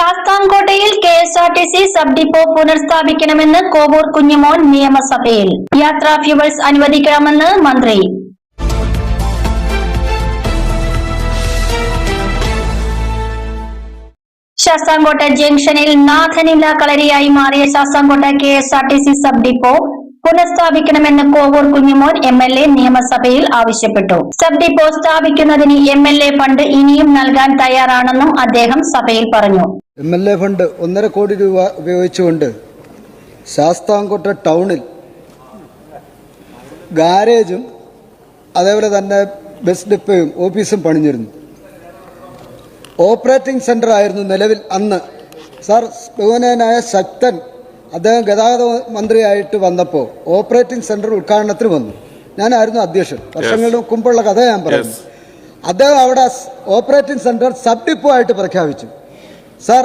ശാസ്താംകോട്ടയിൽ K S R T C sub depot പുനഃസ്ഥാപിക്കണമെന്ന് Kovoor Kunjumon നിയമസഭയിൽ. യാത്രാ fuels അനുവദിക്കണമെന്ന് മന്ത്രി. ശാസ്താംകോട്ട ജംഗ്ഷനിൽ നാഥനില കളരിയായി മാറിയ Sasthamkotta K S R T C sub depot പുനഃസ്ഥാപിക്കണമെന്ന് Kovoor Kunjumon M L A നിയമസഭയിൽ ആവശ്യപ്പെട്ടു. സബ് ഡിപ്പോ സ്ഥാപിക്കുന്നതിന് എം എൽ എ ഫണ്ട് ഇനിയും നൽകാൻ തയ്യാറാണെന്നും അദ്ദേഹം സഭയിൽ പറഞ്ഞു. എം എൽ എ ഫണ്ട് ഒന്നര കോടി രൂപ ഉപയോഗിച്ചുകൊണ്ട് ശാസ്താംകോട്ട ടൗണിൽ ഗാരേജും അതേപോലെ തന്നെ ബസ് ഡിപ്പോയും ഓഫീസും പണിഞ്ഞിരുന്നു. ഓപ്പറേറ്റിംഗ് സെന്റർ ആയിരുന്നു നിലവിൽ അന്ന്. സാർ ബഹുമാനായ ശക്തൻ അദ്ദേഹം ഗതാഗത മന്ത്രിയായിട്ട് വന്നപ്പോൾ ഓപ്പറേറ്റിംഗ് സെന്റർ ഉദ്ഘാടനത്തിന് വന്നു. ഞാനായിരുന്നു അധ്യക്ഷൻ. വർഷങ്ങൾക്ക് മുമ്പുള്ള കഥ ഞാൻ പറഞ്ഞു. അദ്ദേഹം അവിടെ ഓപ്പറേറ്റിംഗ് സെന്റർ സബ് ഡിപ്പോ ആയിട്ട് പ്രഖ്യാപിച്ചു. സാർ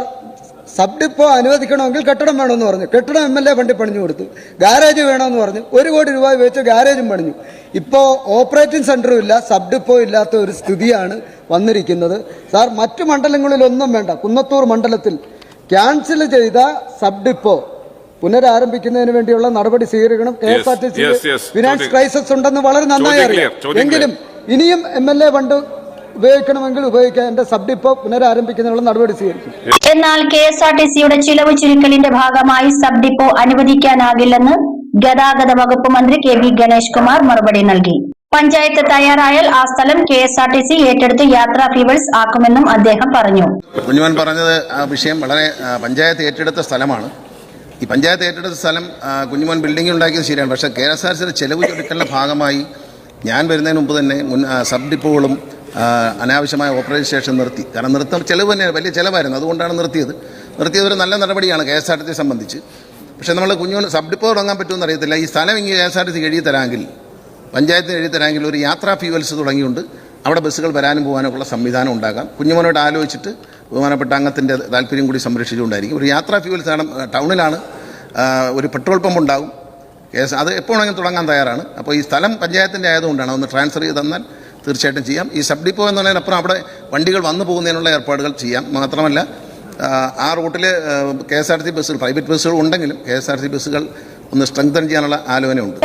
സബ് ഡിപ്പോ അനുവദിക്കണമെങ്കിൽ കെട്ടിടം വേണമെന്ന് പറഞ്ഞു. കെട്ടിടം എം എൽ എ ഫണ്ടിൽ പണിഞ്ഞു കൊടുത്തു. ഗാരേജ് വേണമെന്ന് പറഞ്ഞു. ഒരു കോടി രൂപ വെച്ച് ഗാരേജും പണിഞ്ഞു. ഇപ്പോൾ ഓപ്പറേറ്റിംഗ് സെന്ററും ഇല്ല സബ് ഡിപ്പോ ഇല്ലാത്ത ഒരു സ്ഥിതിയാണ് വന്നിരിക്കുന്നത്. സാർ മറ്റു മണ്ഡലങ്ങളിലൊന്നും വേണ്ട. കുന്നത്തൂർ മണ്ഡലത്തിൽ ക്യാൻസൽ ചെയ്ത സബ് ഡിപ്പോ പുനരാരംഭിക്കുന്നതിന് വേണ്ടിയുള്ള നടപടി സ്വീകരിക്കണം. K S R T C. Finance crisis ഉണ്ടെന്ന് വളരെ നന്നായി അറിയാം. എങ്കിലും ഇനിയും എം എൽ എ ഫണ്ട് ഉപയോഗിക്കണമെങ്കിൽ ഉപയോഗിക്കാൻ എന്റെ സബ് ഡിപ്പോ പുനരാരംഭിക്കുന്നതിനുള്ള നടപടി സ്വീകരിക്കും. എന്നാൽ കെ എസ് ആർ ടി സിയുടെ ചിലവ് ചുരുക്കലിന്റെ ഭാഗമായി സബ് ഡിപ്പോ അനുവദിക്കാനാകില്ലെന്ന് ഗതാഗത വകുപ്പ് മന്ത്രി കെ വി ഗണേഷ് കുമാർ മറുപടി നൽകി. പഞ്ചായത്ത് തയ്യാറായാൽ ആ സ്ഥലം K S R T C ഏറ്റെടുത്ത് യാത്രാ ഫ്യൂവൽസ് ആക്കുമെന്നും അദ്ദേഹം പറഞ്ഞു. കുഞ്ഞുമോൻ പറഞ്ഞത് ആ വിഷയം വളരെ പഞ്ചായത്ത് ഏറ്റെടുത്ത സ്ഥലമാണ്. ഈ പഞ്ചായത്ത് ഏറ്റെടുത്ത സ്ഥലം കുഞ്ഞുമോൻ ബിൽഡിംഗ് ഉണ്ടാക്കിയത് ശരിയാണ്. പക്ഷേ കെ എസ് ആർ സിയുടെ ചെലവ് ചുരുക്കലിന്റെ ഭാഗമായി ഞാൻ വരുന്നതിന് മുമ്പ് തന്നെ മുൻ സബ് ഡിപ്പോകളും അനാവശ്യമായ ഓപ്പറേഷൻ സ്റ്റേഷൻ നിർത്തി. കാരണം നിർത്തം ചിലവ് തന്നെ വലിയ ചിലവായിരുന്നു. അതുകൊണ്ടാണ് നിർത്തിയത്. നിർത്തിയത് ഒരു നല്ല നടപടിയാണ് K S R T C സംബന്ധിച്ച്. പക്ഷേ നമ്മൾ കുഞ്ഞുമോൻ സബ് ഡിപ്പോ തുടങ്ങാൻ പറ്റുമെന്ന് അറിയത്തില്ല. ഈ സ്ഥലം ഇങ്ങനെ K S R T C എഴുതി തരാമെങ്കിൽ പഞ്ചായത്തിന് എഴുതി തരാമെങ്കിൽ ഒരു യാത്രാ ഫ്യൂവൽസ് തുടങ്ങിയുണ്ട്. അവിടെ ബസ്സുകൾ വരാനും പോകാനുമുള്ള സംവിധാനം ഉണ്ടാകാം. കുഞ്ഞുമോനോട് ആലോചിച്ചിട്ട് ബഹുമാനപ്പെട്ട അംഗത്തിന്റെ താല്പര്യം കൂടി സംരക്ഷിച്ചുകൊണ്ടായിരിക്കും. ഒരു യാത്രാ ഫ്യൂവൽസ് ടൗണിലാണ് ഒരു പെട്രോൾ പമ്പ് ഉണ്ടാകും കേസ് അത് എപ്പോഴെങ്കിലും തുടങ്ങാൻ തയ്യാറാണ്. അപ്പോൾ ഈ സ്ഥലം പഞ്ചായത്തിന്റെ ആയതുകൊണ്ടാണ്. ഒന്ന് ട്രാൻസ്ഫർ ചെയ്ത് തന്നാൽ തീർച്ചയായിട്ടും ചെയ്യാം. ഈ സബ് ഡിപ്പോ എന്ന് പറയുന്നതിനപ്പുറം അവിടെ വണ്ടികൾ വന്നു പോകുന്നതിനുള്ള ഏർപ്പാടുകൾ ചെയ്യാം. മാത്രമല്ല ആ, റൂട്ടിൽ കെ എസ് ആർ ടി ബസ്സുകൾ പ്രൈവറ്റ് ബസ്സുകൾ ഉണ്ടെങ്കിലും കെ എസ് ആർ ടി ബസ്സുകൾ ഒന്ന് സ്ട്രെങ്തൻ ചെയ്യാനുള്ള ആലോചനയുണ്ട്.